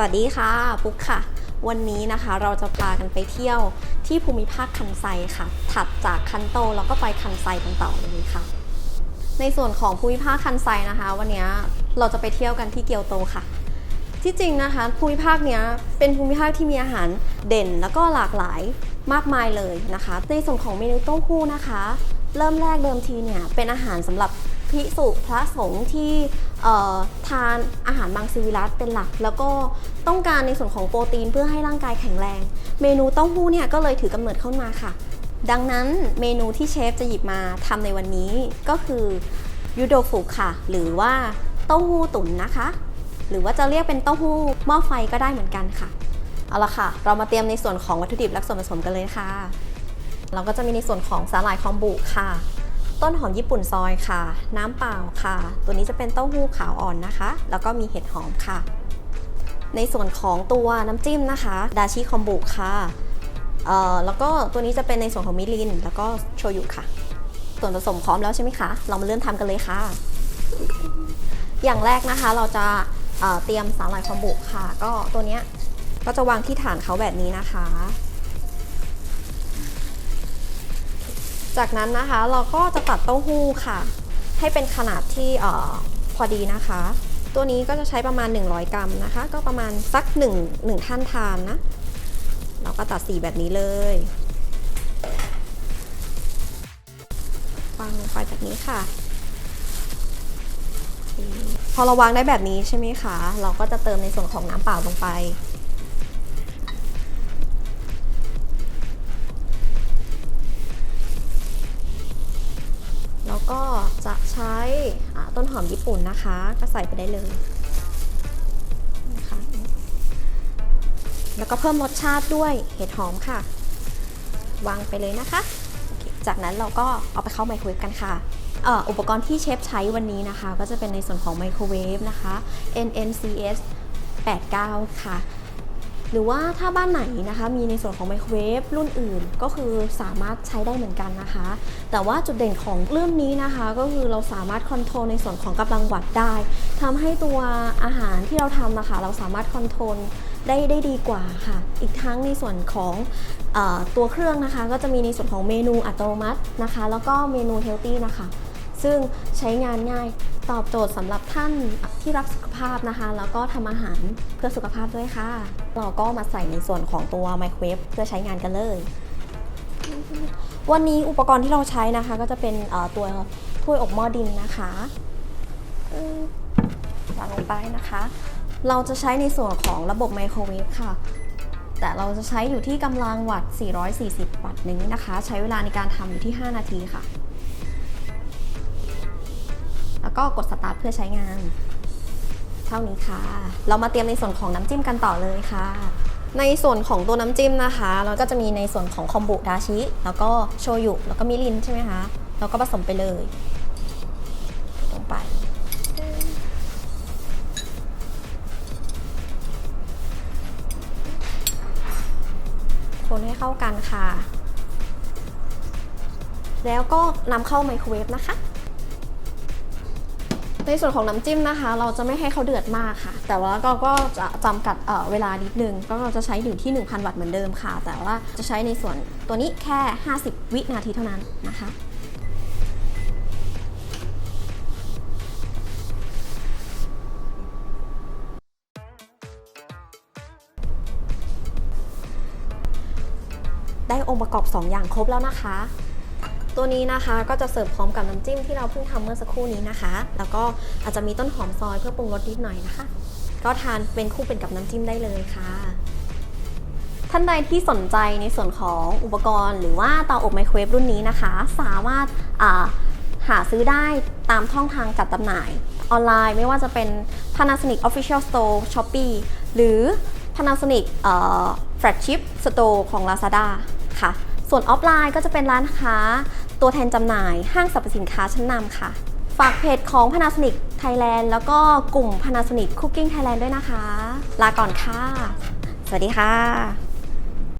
วัสดีค่ะปุ๊กค่ะ วันนี้นะคะเราจะพากันไปเที่ยวที่ภูมิภาคคันไซค่ะ ถัดจากคันโตแล้วก็ไปคันไซกันต่อเลยค่ะ ในส่วนของภูมิภาคคันไซนะคะ วันนี้เราจะไปเที่ยวกันที่เกียวโตค่ะ ที่จริงนะคะภูมิภาคเนี้ยเป็นภูมิภาคที่มีอาหารเด่นแล้วก็หลากหลายมากมายเลยนะคะ ในส่วนของเมนูเต้าหู้นะคะ เริ่มแรกเดิมทีเนี่ยเป็นอาหารสำหรับ พิสุพระสงฆ์ที่ทานอาหารมังสวิรัตเป็นหลัก แล้วก็ต้องการในส่วนของโปรตีนเพื่อให้ร่างกายแข็งแรง เมนูเต้าหู้เนี่ยก็เลยถือกำเนิดเข้ามาค่ะ ดังนั้นเมนูที่เชฟจะหยิบมาทำในวันนี้ก็คือยูโดฟุค่ะ หรือว่าเต้าหู้ตุ๋นนะคะ หรือว่าจะเรียกเป็นเต้าหู้หม้อไฟก็ได้เหมือนกันค่ะเอาละค่ะ เรามาเตรียมในส่วนของวัตถุดิบและส่วนผสมกันเลยค่ะ เราก็จะมีในส่วนของสาหร่ายคอมบุค่ะ ต้นหอมญี่ปุ่นซอยค่ะ น้ำเปล่าค่ะ ตัวนี้จะเป็นเต้าหู้ขาวอ่อนนะคะ แล้วก็มีเห็ดหอมค่ะ ในส่วนของตัวน้ำจิ้มนะคะ ดาชิคอมบุค่ะแล้วก็ตัวนี้จะเป็นในส่วนของมิริน แล้วก็โชยุค่ะ ส่วนผสมพร้อมแล้วใช่ไหมคะ เรามาเริ่มทำกันเลยค่ะ อย่างแรกนะคะเราจะเเตรียมสาหร่ายคอมบุค่ะ ก็ตัวนี้ก็จะวางที่ฐานเขาแบบนี้นะคะ จากนั้นนะคะเราก็จะตัดเต้าหู้ค่ะ ให้เป็นขนาดที่ออพอดีนะคะ ตัวนี้ก็จะใช้ประมาณ 100 กรัมนะคะ ก็ประมาณสัก1 1ท่านทานนะ เราก็ตัดสีแบบนี้เลยวางลงไปแบบนี้ค่ะ พอเราวางได้แบบนี้ใช่ไหมคะ เราก็จะเติมในส่วนของน้ำเปล่าลงไป ก็จะใช้ต้นหอมญี่ปุ่นนะคะ ก็ใส่ไปได้เลยนะคะแล้วก็เพิ่มรสชาติด้วยเห็ดหอมค่ะ วางไปเลยนะคะ จากนั้นเราก็เอาไปเข้าไมโครเวฟกันค่ะอุปกรณ์ที่เชฟใช้วันนี้นะคะ ก็จะเป็นในส่วนของไมโครเวฟนะคะ NNCS 89 ค่ะ หรือว่าถ้าบ้านไหนนะคะมีในส่วนของไมโครเวฟรุ่นอื่นก็คือสามารถใช้ได้เหมือนกันนะคะ แต่ว่าจุดเด่นของรุ่นนี้นะคะ ก็คือเราสามารถคอนโทรลในส่วนของกำลังวัตได้ทำให้ตัวอาหารที่เราทำนะคะเราสามารถคอนโทรลได้ได้ดีกว่าค่ะ อีกทั้งในส่วนของอตัวเครื่องนะคะ ก็จะมีในส่วนของเมนูอัตโนมัตินะคะ แล้วก็เมนูเฮลตี้นะคะ ซึ่งใช้งานง่ายตอบโจทย์สำหรับท่านที่รักสุขภาพนะคะ แล้วก็ทำอาหารเพื่อสุขภาพด้วยค่ะ เราก็มาใส่ในส่วนของตัวไมโครเวฟเพื่อใช้งานกันเลย วันนี้อุปกรณ์ที่เราใช้นะคะ ก็จะเป็นตัวถ้วยอบหม้อดินนะคะวางลงไปนะคะ เราจะใช้ในส่วนของระบบไมโครเวฟค่ะ แต่เราจะใช้อยู่ที่กำลังวัตต์440 วัตต์นี้นะคะ ใช้เวลาในการทำอยู่ที่ 5 นาทีค่ะ ก็กดสตาร์ทเพื่อใช้งาน เท่านี้ค่ะ เรามาเตรียมในส่วนของน้ำจิ้มกันต่อเลยค่ะ ในส่วนของตัวน้ำจิ้มนะคะ เราก็จะมีในส่วนของคอมบุดาชิ แล้วก็โชยุ แล้วก็มิรินใช่ไหมคะเราก็ผสมไปเลย ลงไปคนให้เข้ากันค่ะ แล้วก็นำเข้าไมโครเวฟนะคะ ในส่วนของน้ำจิ้มนะคะ เราจะไม่ให้เขาเดือดมากค่ะ แต่ว่าก็ก็จะจำกัดเเวลานิดนึง ก็เราจะใช้อยู่ที่ 1,000 วัตต์เหมือนเดิมค่ะ แต่ว่าจะใช้ในส่วนตัวนี้แค่ 50 วินาทีเท่านั้นนะคะได้องค์ประกอบ 2 อย่างครบแล้วนะคะ ตัวนี้นะคะก็จะเสิร์ฟพร้อมกับน้ำจิ้มที่เราเพิ่งทำเมื่อสักครู่นี้นะคะ แล้วก็อาจจะมีต้นหอมซอยเพื่อปรุงรสนิดหน่อยนะคะ ก็ทานเป็นคู่เป็นกับน้ำจิ้มได้เลยค่ะท่านใดที่สนใจในส่วนของอุปกรณ์ หรือว่าเตาอบไมโครเวฟรุ่นนี้นะคะ สามารถาหาซื้อได้ตามช่องทางจัดจำหน่ายออนไลน์ ไม่ว่าจะเป็น Panasonic Official Store Shopee หรือ Panasonic Flagship Store ของ Lazada ค่ะ ส่วนออฟไลน์ก็จะเป็นร้านค้า ตัวแทนจำหน่ายห้างสรรพสินค้าชั้นนำค่ะ ฝากเพจของ Panasonic Thailand แล้วก็กลุ่ม Panasonic Cooking Thailand ด้วยนะคะ ลาก่อนค่ะ สวัสดีค่ะ